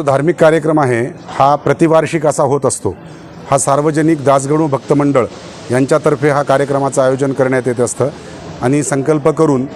जो धार्मिक कार्यक्रम आहे हा प्रतिवार्षिक असा होत असतो. हा सार्वजनिक दासगणू भक्तमंडळ यांच्यातर्फे हा कार्यक्रमाचं आयोजन करण्यात येत असतं. आणि संकल्प करून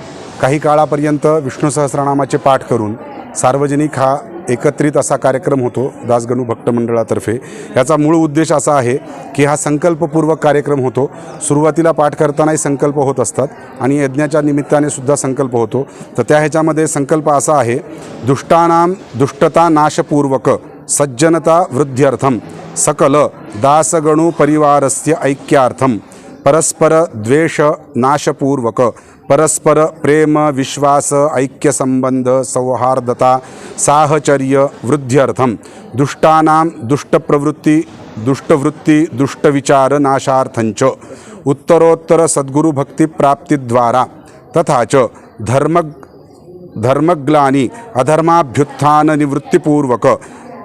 काही काळापर्यंत विष्णू सहस्रनामाचे पाठ करून सार्वजनिक हा एकत्रित असा कार्यक्रम होतो दासगणू भक्त मंडळातर्फे. याचा मूळ उद्देश असा आहे की हा संकल्पपूर्वक कार्यक्रम होतो. सुरुवातीला पाठ करतानाही संकल्प होत असतात आणि यज्ञाच्या निमित्ताने सुद्धा संकल्प होतो. तर त्या ह्याच्यामध्ये संकल्प असा आहे दुष्टानां दुष्टता नाशपूर्वक सज्जनता वृद्ध्यर्थम सकल दासगणू परिवारस्य ऐक्यार्थम परस्पर द्वेष नाशपूर्वक परस्पर प्रेम विश्वास ऐक्यसंबंध सौहार्दता साहचर्य वृद्ध्यर्थम दुष्टानां दुष्टप्रवृत्ती दुष्टवृत्ती दुष्टविचार नाशार्थंच उत्तरोत्तर सद्गुरुभक्तिप्राप्तिद्वारा तथा च धर्म धर्मग्लानी अधर्माभ्युत्थान निवृत्तीपूर्वक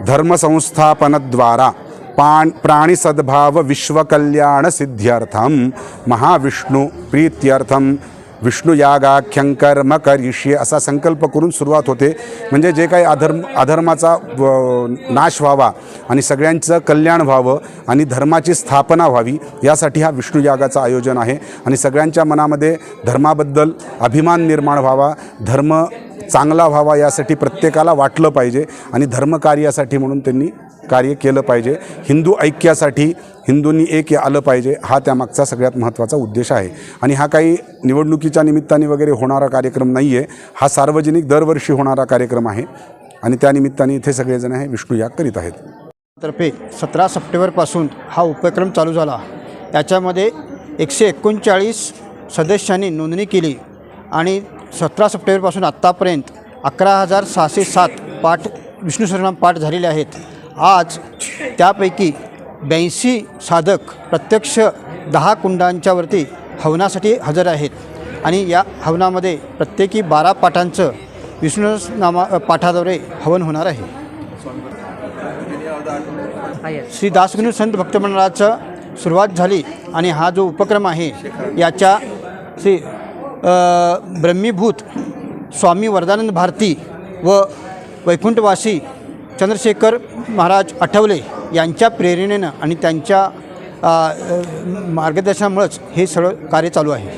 धर्मसंस्थापनद्वारा पाण प्राणिसद्भाव विश्वकल्याण सिद्ध्यर्थम। महाविष्णू प्रीत्यर्थं विष्णुयागाख्यं कर्म करिष्ये असा संकल्प करून सुरुवात होते. म्हणजे जे काही अधर्म अधर्माचा व- नाश व्हावा आणि सगळ्यांचं कल्याण व्हावं आणि धर्माची स्थापना व्हावी यासाठी हा विष्णुयागाचं आयोजन आहे. आणि सगळ्यांच्या मनामध्ये धर्माबद्दल अभिमान निर्माण व्हावा. धर्म चांगला व्हावा यासाठी प्रत्येकाला वाटलं पाहिजे आणि धर्मकार्यासाठी म्हणून त्यांनी कार्य केलं पाहिजे. हिंदू ऐक्यासाठी हिंदूंनी एक आलं पाहिजे हा त्यामागचा सगळ्यात महत्त्वाचा उद्देश आहे. आणि हा काही निवडणुकीच्या निमित्ताने वगैरे होणारा कार्यक्रम नाही आहे हा सार्वजनिक दरवर्षी होणारा कार्यक्रम आहे. आणि त्या निमित्ताने इथे सगळेजण हे विष्णुयाग करीत आहेत. तर्फे सतरा सप्टेंबरपासून हा उपक्रम चालू झाला. याच्यामध्ये एकशे एकोणचाळीस सदस्यांनी नोंदणी केली आणि सतरा सप्टेंबरपासून आत्तापर्यंत अकरा हजार सहाशे सात पाठ विष्णू पाठ झालेले आहेत. आज त्यापैकी ब्याऐंशी साधक प्रत्यक्ष दहा कुंडांच्यावरती हवनासाठी हजर आहेत. आणि या हवनामध्ये प्रत्येकी बारा पाठांचं विष्णू नामा पाठाद्वारे हवन होणार आहे. श्री दासगणू संत भक्तमंडळाचं सुरुवात झाली आणि हा जो उपक्रम आहे याच्या श्री ब्रह्मीभूत स्वामी वरदानंद भारती व वैकुंठवासी चंद्रशेखर महाराज आठवले यांच्या प्रेरणेनं आणि त्यांच्या मार्गदर्शनामुळंच हे सगळं कार्य चालू आहे.